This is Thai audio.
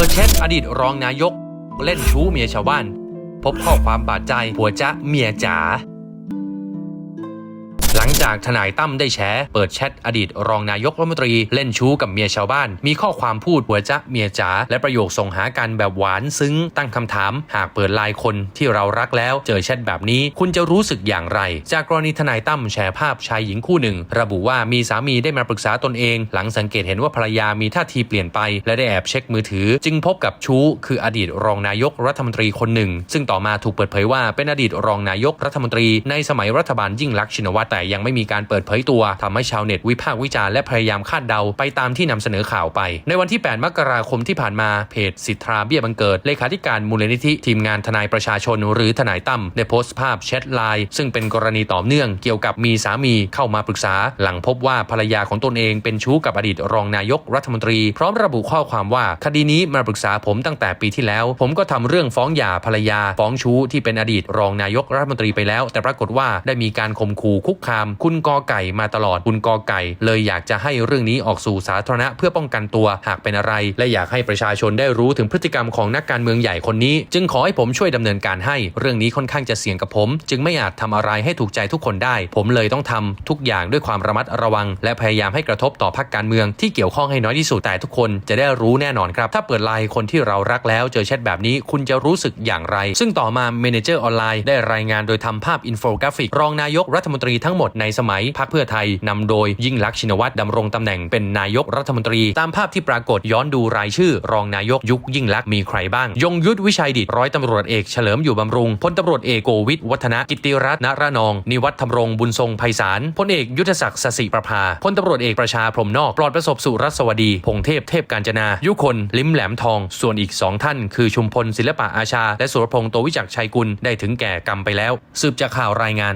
อร์เชทอดีตรองนายก เล่นชู้เมียชาวบ้าน พบข้อความบาดใจผัวจ๊ะเมียจ๋า งจากทนายตั้มได้แฉเปิดแชทอดีตรองนายกรัฐมนตรีเล่นชู้กับเมียชาวบ้าน มีข้อความพูดหัวจะเมียจ๋าและประโยคส่งหากันแบบหวานซึ้งตั้งคำถาม หากเปิดไลน์คนที่เรารักแล้วเจอแชทแบบนี้ คุณจะรู้สึกอย่างไร จากกรณีทนายตั้มแชร์ภาพชายหญิงคู่หนึ่ง ระบุว่ามีสามีได้มาปรึกษาตนเอง หลังสังเกตเห็นว่าภรรยามีท่าทีเปลี่ยนไป และได้แอบเช็คมือถือ จึงพบกับชู้ คืออดีตรองนายกรัฐมนตรีคนหนึ่ง ซึ่งต่อมาถูกเปิดเผยว่าเป็นอดีตรองนายกรัฐมนตรีในสมัยรัฐบาลยิ่งลักษณ์ชินวัตรแต่ยังไม่มีการเปิดเผยตัวทำให้ชาวเน็ตวิพากษ์วิจารณ์และพยายามคาดเดาไปตามที่นำเสนอข่าวไป ในวันที่ 8 มกราคมที่ผ่านมาเพจสิทธาเบี้ยบังเกิดเลขาธิการมูลนิธิทีมงานทนายประชาชน หรือทนายตั้มได้โพสต์ภาพแชทไลน์ซึ่งเป็นกรณีต่อเนื่องเกี่ยวกับมีสามีเข้ามาปรึกษา หลังพบว่าภรรยาของตนเองเป็นชู้กับอดีตรองนายกรัฐมนตรี พร้อมระบุข้อความว่าคดีนี้มาปรึกษาผมตั้งแต่ปีที่แล้ว ผมก็ทำเรื่องฟ้องหย่าภรรยา ฟ้องชู้ที่เป็นอดีตรองนายกรัฐมนตรีไปแล้ว แต่ปรากฏว่าได้มีการข่มขู่คุกคามคุณกอไก่มาตลอดคุณกอไก่ เลยอยากจะให้เรื่องนี้ออกสู่สาธารณะเพื่อป้องกันตัวหากเป็นอะไร และอยากให้ประชาชนได้รู้ถึงพฤติกรรมของนักการเมืองใหญ่คนนี้ จึงขอให้ผมช่วยดำเนินการให้ เรื่องนี้ค่อนข้างจะเสี่ยงกับผม จึงไม่อาจทำอะไรให้ถูกใจทุกคนได้ ผมเลยต้องทำทุกอย่างด้วยความระมัดระวัง และพยายามให้กระทบต่อพรรคการเมืองที่เกี่ยวข้องให้น้อยที่สุดแต่ทุกคนจะได้รู้แน่นอนครับ ถ้าเปิดไลน์คนที่เรารักแล้วเจอแชทแบบนี้คุณจะรู้สึกอย่างไร ซึ่งต่อมาเมนเจอร์ออนไลน์ได้รายงานโดยทำภาพอินโฟกราฟิก รองนายกรัฐมนตรีทั้งหมดในสมัยพรรคเพื่อไทยนำโดยยิ่งลักษณ์ชินวัตรดำรงตำแหน่งเป็นนายกรัฐมนตรี ตามภาพที่ปรากฏย้อนดูรายชื่อ รองนายกยุคยิ่งลักษณ์มีใครบ้าง ยงยุทธวิชัยดิตร้อยตำรวจเอกเฉลิมอยู่บำรุงพลตำรวจเอกโกวิทวัฒนะกิติรัตน์นรนอง นิวัฒน์ธำรมรงบุญทรงไพศาลพลเอกยุทธศักดิ์สสิประภาพลตำรวจเอกประชาพรหมนอกปลอดประสบสุรสวดี พงเทพเทพกาญจนา ยุคนลิ้มแหลมทอง ส่วนอีกสองท่าน คือชุมพลศิลปะอาชา และสุรพงษ์โตวิจักชัยกุลได้ถึงแก่กรรมไปแล้ว สืบจากข่าวรายงาน